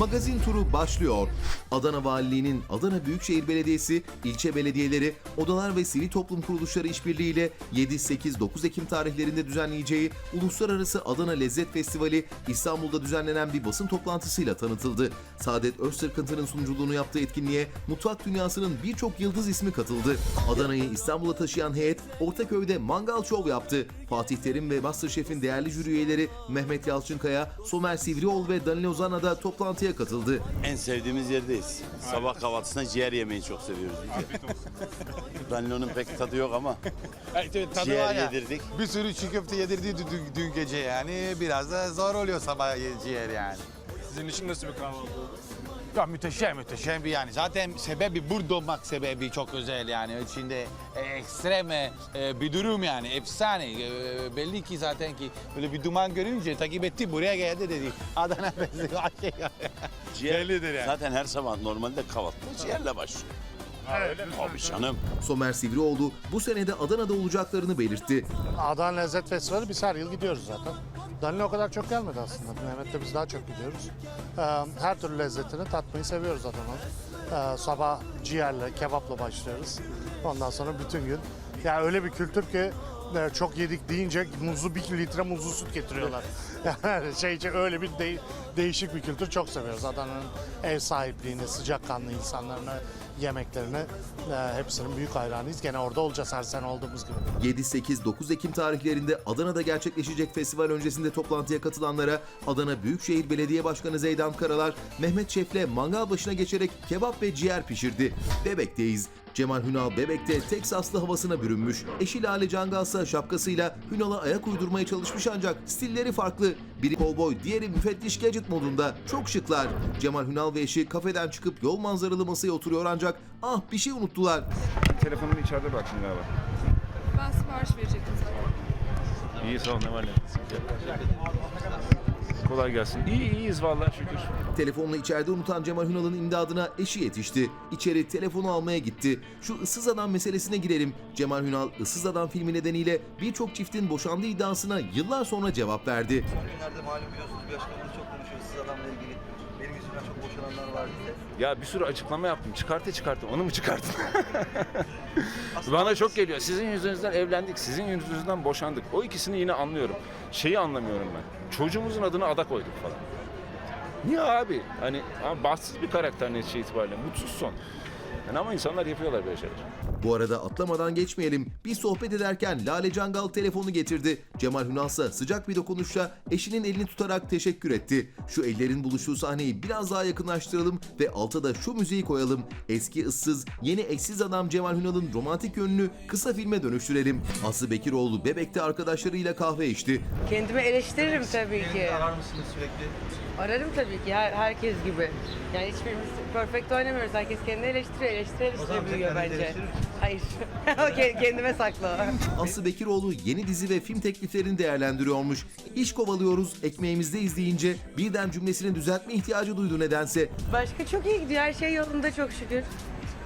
Magazin turu başlıyor. Adana Valiliği'nin Adana Büyükşehir Belediyesi, ilçe belediyeleri, odalar ve sivil toplum kuruluşları işbirliğiyle 7-8-9 Ekim tarihlerinde düzenleyeceği Uluslararası Adana Lezzet Festivali İstanbul'da düzenlenen bir basın toplantısıyla tanıtıldı. Saadet Öztürk'ın sunuculuğunu yaptığı etkinliğe mutfak dünyasının birçok yıldız ismi katıldı. Adana'yı İstanbul'a taşıyan heyet Ortaköy'de mangal şov yaptı. Fatih Terim ve Masterchef'in değerli jüri üyeleri Mehmet Yalçınkaya, Somer Sivrioğlu ve Danilo Zana da toplantıya katıldı. En sevdiğimiz yerdeyiz. Sabah kahvaltısında ciğer yemeyi çok seviyoruz. Danilo'nun pek tadı yok ama Evet, tadı ciğer var ya. yedirdik. Bir sürü çiğ köfte yedirdi dün, dün- gece yani. Biraz da zor oluyor sabah ciğer yani. Sizin için nasıl bir kahvaltı oldu? Ya müteşem müteşem bir yani. Zaten sebebi burada olmak sebebi çok özel yani. İçinde e, ekstrem e, bir durum yani. Efsane. E, belli ki zaten ki böyle bir duman görünce takip etti buraya geldi dedi. Adana Festival şey. Ciğer, Bellidir yani. Zaten her sabah normalde kahvaltıda ciğerle başlıyor. Tabii canım. Somer Sivrioğlu bu senede Adana'da olacaklarını belirtti. Adana Lezzet Festivali biz her yıl gidiyoruz zaten. Danilo o kadar çok gelmedi aslında. Mehmet'le biz daha çok gidiyoruz. Ee, her türlü lezzetini tatmayı seviyoruz Adana'nın. Ee, sabah ciğerle, kebapla başlıyoruz. Ondan sonra bütün gün. Yani öyle bir kültür ki e, çok yedik deyince muzlu bir litre muzlu süt getiriyorlar. Yani şey öyle bir de- değişik bir kültür çok seviyoruz. Adana'nın ev sahipliğini, sıcakkanlı insanlarını, yemeklerini e, hepsinin büyük hayranıyız. Gene orada olacağız her sene olduğumuz gibi. 7-8-9 Ekim tarihlerinde Adana'da gerçekleşecek festival öncesinde toplantıya katılanlara Adana Büyükşehir Belediye Başkanı Zeydan Karalar, Mehmet Şef'le mangal başına geçerek kebap ve ciğer pişirdi. Bebek'teyiz. Cemal Hünal Bebek'te Teksaslı havasına bürünmüş. Eşi Lale Cangalsa şapkasıyla Hünal'a ayak uydurmaya çalışmış ancak stilleri farklı. Biri kovboy, diğeri müfettiş gadget modunda. Çok şıklar. Cemal Hünal ve eşi kafeden çıkıp yol manzaralı masaya oturuyor ancak ah bir şey unuttular. Telefonumu içeride bıraktım galiba. Ben sipariş verecektim zaten. İyi sağ ol ne var ne. Kolay gelsin. İyi iyiyiz vallahi şükür. Telefonunu içeride unutan Cemal Hünal'ın imdadına eşi yetişti. İçeri telefonu almaya gitti. Şu ıssız adam meselesine girelim. Cemal Hünal ıssız adam filmi nedeniyle birçok çiftin boşandığı iddiasına yıllar sonra cevap verdi. Günlerde malum biliyorsunuz bir başkanımız çok konuşuyor siz adamla ilgili. Benim yüzümden çok boşananlar var diye. Ya bir sürü açıklama yaptım. Çıkartı çıkartı. Onu mu çıkarttın? Bana çok geliyor. Sizin yüzünüzden evlendik. Sizin yüzünüzden boşandık. O ikisini yine anlıyorum. Şeyi anlamıyorum ben. Çocuğumuzun adını ada koyduk falan. Niye abi? Hani ama bahtsız bir karakter netice itibariyle. Mutsuz son. Yani ama insanlar yapıyorlar böyle şeyler. Bu arada atlamadan geçmeyelim. Bir sohbet ederken Lale Cangal telefonu getirdi. Cemal Hünal ise sıcak bir dokunuşla eşinin elini tutarak teşekkür etti. Şu ellerin buluştuğu sahneyi biraz daha yakınlaştıralım ve alta da şu müziği koyalım. Eski ıssız, yeni eşsiz adam Cemal Hünal'ın romantik yönünü kısa filme dönüştürelim. Aslı Bekiroğlu Bebek'te arkadaşlarıyla kahve içti. Kendimi eleştiririm tabii ki. Arar mısınız sürekli? Ararım tabii ki her, herkes gibi. Yani hiçbirimiz perfect oynamıyoruz. Herkes kendini eleştiriyor. Eleştiri eleştiri büyüyor bence. Hayır. ke- kendime saklı. Aslı Bekiroğlu yeni dizi ve film tekliflerini değerlendiriyormuş. İş kovalıyoruz, ekmeğimizde izleyince birden cümlesini düzeltme ihtiyacı duydu nedense. Başka çok iyi gidiyor. Her şey yolunda çok şükür.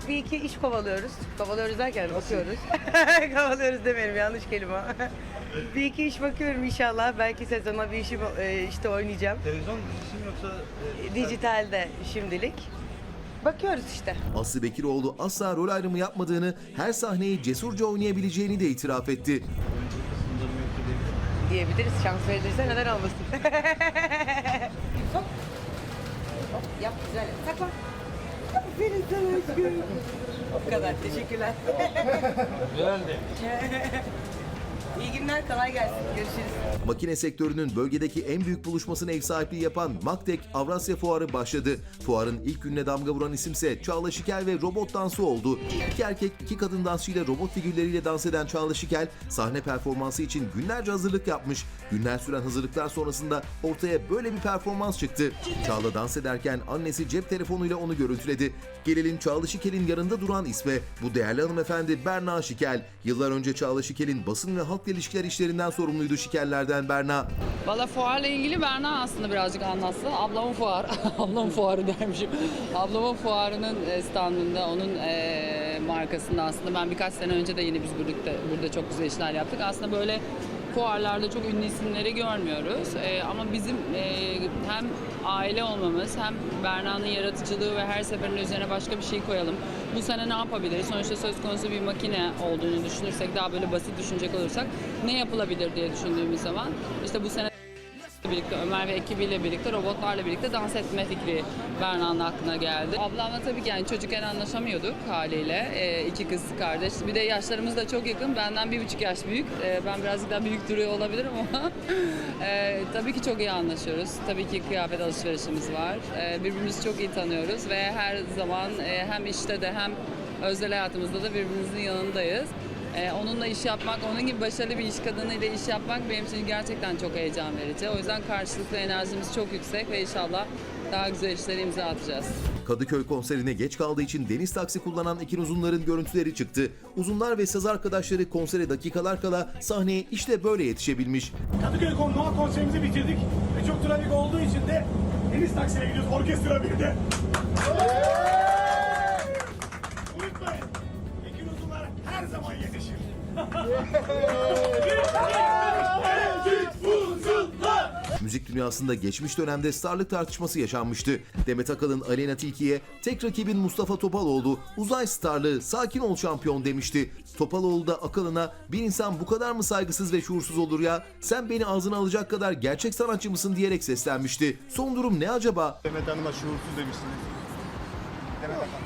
Bir iki iş kovalıyoruz. Kovalıyoruz derken bakıyoruz. kovalıyoruz demeyelim yanlış kelime. bir iki iş bakıyorum inşallah. Belki sezona bir işim e, işte oynayacağım. Televizyon dizisi mi yoksa e, Dijitalde şimdilik. Bakıyoruz işte. Aslı Bekiroğlu asla rol ayrımı yapmadığını, her sahneyi cesurca oynayabileceğini de itiraf etti. diyebiliriz. Şans verilirse neden olmasın. Hop. Hop yap güzel. Takma. Aferin sana. Bu kadar. Teşekkürler. Güzeldi. İyi günler. Kolay gelsin. Görüşürüz. Makine sektörünün bölgedeki en büyük buluşmasına ev sahipliği yapan Maktek Avrasya Fuarı başladı. Fuarın ilk gününe damga vuran isimse Çağla Şikel ve robot dansı oldu. İki erkek, iki kadın dansçıyla robot figürleriyle dans eden Çağla Şikel, sahne performansı için günlerce hazırlık yapmış. Günler süren hazırlıklar sonrasında ortaya böyle bir performans çıktı. Çağla dans ederken annesi cep telefonuyla onu görüntüledi. Gelelim Çağla Şikel'in yanında duran isme. Bu değerli hanımefendi Berna Şikel. Yıllar önce Çağla Şikel'in basın ve halkla ilişkiler işlerinden sorumluydu Şikellerden Berna. Valla fuarla ilgili Berna aslında birazcık anlatsın. Ablamın fuarı, ablamın fuarı dermişim. Ablamın fuarının e, standında, onun e, markasında aslında ben birkaç sene önce de yine biz birlikte burada çok güzel işler yaptık. Aslında böyle fuarlarda çok ünlü isimleri görmüyoruz. E, ama bizim e, hem aile olmamız hem Berna'nın yaratıcılığı ve her seferinde üzerine başka bir şey koyalım. Bu sene ne yapabiliriz? Sonuçta söz konusu bir makine olduğunu düşünürsek, daha böyle basit düşünecek olursak ne yapılabilir diye düşündüğümüz zaman işte bu sene birlikte Ömer ve ekibiyle birlikte robotlarla birlikte dans etme fikri Berna'nın aklına geldi. Ablamla tabii ki yani çocukken anlaşamıyorduk haliyle. Ee, iki kız kardeş. Bir de yaşlarımız da çok yakın. Benden bir buçuk yaş büyük. Ee, ben birazcık daha büyük duruyor olabilirim ama ee, tabii ki çok iyi anlaşıyoruz. Tabii ki kıyafet alışverişimiz var. Ee, birbirimizi çok iyi tanıyoruz ve her zaman e, hem işte de hem özel hayatımızda da birbirimizin yanındayız. Ee, onunla iş yapmak, onun gibi başarılı bir iş kadınıyla iş yapmak benim için gerçekten çok heyecan verici. O yüzden karşılıklı enerjimiz çok yüksek ve inşallah daha güzel işlere imza atacağız. Kadıköy konserine geç kaldığı için deniz taksi kullanan Ekin Uzunlar'ın görüntüleri çıktı. Uzunlar ve saz arkadaşları konsere dakikalar kala sahneye işte böyle yetişebilmiş. Kadıköy Kon- Doğa konserimizi bitirdik ve çok trafik olduğu için de deniz taksiyle gidiyoruz orkestra bir Müzik dünyasında geçmiş dönemde starlık tartışması yaşanmıştı. Demet Akalın Aleyna Tilki'ye tek rakibin Mustafa Topaloğlu uzay starlığı sakin ol şampiyon demişti. Topaloğlu da Akalın'a bir insan bu kadar mı saygısız ve şuursuz olur ya sen beni ağzına alacak kadar gerçek sanatçı mısın diyerek seslenmişti. Son durum ne acaba? Demet Hanım'a şuursuz demişsiniz. Demet Hanım.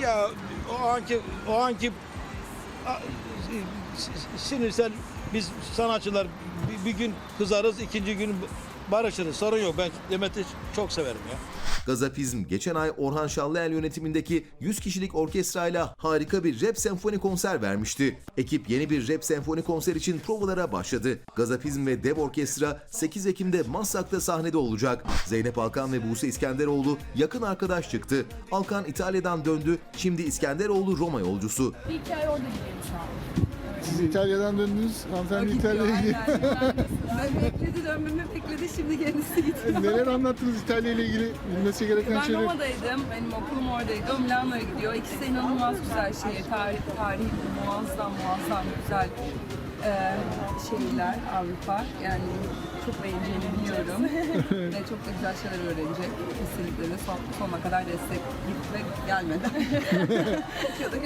Ya o anki o anki sinirsel biz sanatçılar bir, bir gün kızarız, ikinci gün barışırız. Sorun yok. Ben Demet'i çok severim ya. Gazapizm geçen ay Orhan Şanlıel yönetimindeki 100 kişilik orkestrayla harika bir rap senfoni konser vermişti. Ekip yeni bir rap senfoni konser için provalara başladı. Gazapizm ve Dev Orkestra 8 Ekim'de Maslak'ta sahnede olacak. Zeynep Alkan ve Buse İskenderoğlu yakın arkadaş çıktı. Alkan İtalya'dan döndü, şimdi İskenderoğlu Roma yolcusu. Bir hikaye orada gidiyor şu an. Siz İtalya'dan döndünüz. Hanımefendi İtalya'ya Ben bekledi dönmemi bekledi şimdi kendisi gidiyor. Neler anlattınız İtalya ile ilgili bilmesi gereken Ben Roma'daydım. Benim okulum oradaydı. O Milano'ya gidiyor. İkisi de inanılmaz güzel şehir. Tarih, tarihi muazzam muazzam güzel şehirler Avrupa. Yani çok beğeneceğini biliyorum. ve çok da güzel şeyler öğrenecek. Kesinlikle de son, sonuna kadar destek git ve gelmeden. ya da.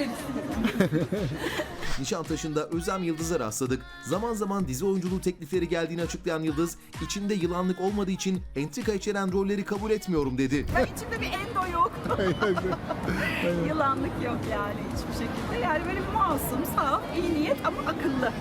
Nişantaşı'nda Özlem Yıldız'a rastladık. Zaman zaman dizi oyunculuğu teklifleri geldiğini açıklayan Yıldız, içinde yılanlık olmadığı için entrika içeren rolleri kabul etmiyorum dedi. Ya içimde bir endo yok. Yılanlık yok yani hiçbir şekilde. Yani böyle masum, saf, iyi niyet ama akıllı.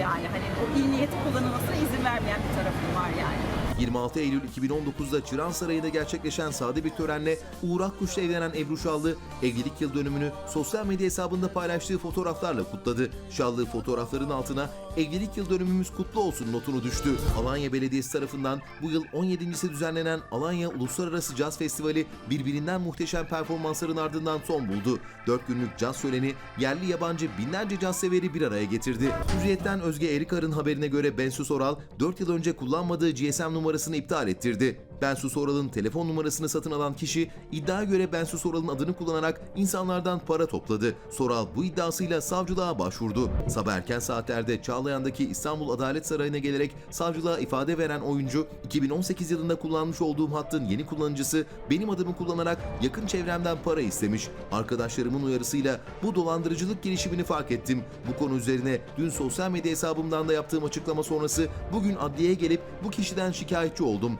Yani hani o iyi niyeti kullanılmasına izin vermeyen bir tarafım var yani. 26 Eylül 2019'da Çırağan Sarayı'nda gerçekleşen sade bir törenle Uğur Akkuş'la evlenen Ebru Şallı, evlilik yıl dönümünü sosyal medya hesabında paylaştığı fotoğraflarla kutladı. Şallı fotoğrafların altına evlilik yıl dönümümüz kutlu olsun notunu düştü. Alanya Belediyesi tarafından bu yıl 17.si düzenlenen Alanya Uluslararası Caz Festivali birbirinden muhteşem performansların ardından son buldu. 4 günlük caz şöleni yerli yabancı binlerce caz severi bir araya getirdi. Hürriyet'ten Özge Erikar'ın haberine göre Bensu Soral 4 yıl önce kullanmadığı GSM numarasını iptal ettirdi. Bensu Soral'ın telefon numarasını satın alan kişi iddiaya göre Bensu Soral'ın adını kullanarak insanlardan para topladı. Soral bu iddiasıyla savcılığa başvurdu. Sabah erken saatlerde Çağlayan'daki İstanbul Adalet Sarayı'na gelerek savcılığa ifade veren oyuncu 2018 yılında kullanmış olduğum hattın yeni kullanıcısı benim adımı kullanarak yakın çevremden para istemiş. Arkadaşlarımın uyarısıyla bu dolandırıcılık girişimini fark ettim. Bu konu üzerine dün sosyal medya hesabımdan da yaptığım açıklama sonrası bugün adliyeye gelip bu kişiden şikayetçi oldum.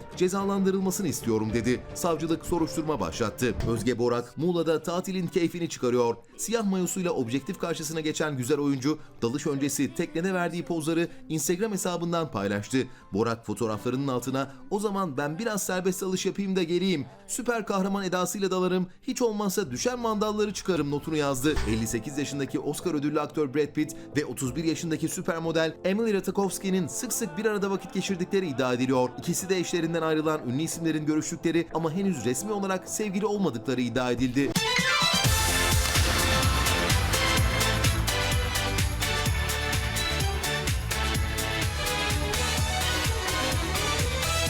Cezalandırılmasını istiyorum dedi. Savcılık soruşturma başlattı. Özge Borak Muğla'da tatilin keyfini çıkarıyor. Siyah mayosuyla objektif karşısına geçen güzel oyuncu dalış öncesi teknede verdiği pozları Instagram hesabından paylaştı. Borak fotoğraflarının altına o zaman ben biraz serbest dalış yapayım da geleyim. Süper kahraman edasıyla dalarım. Hiç olmazsa düşen mandalları çıkarım notunu yazdı. 58 yaşındaki Oscar ödüllü aktör Brad Pitt ve 31 yaşındaki süper model Emily Ratajkowski'nin sık sık bir arada vakit geçirdikleri iddia ediliyor. İkisi de eşlerinden ayrılan ünlü isimlerin görüştükleri ama henüz resmi olarak sevgili olmadıkları iddia edildi.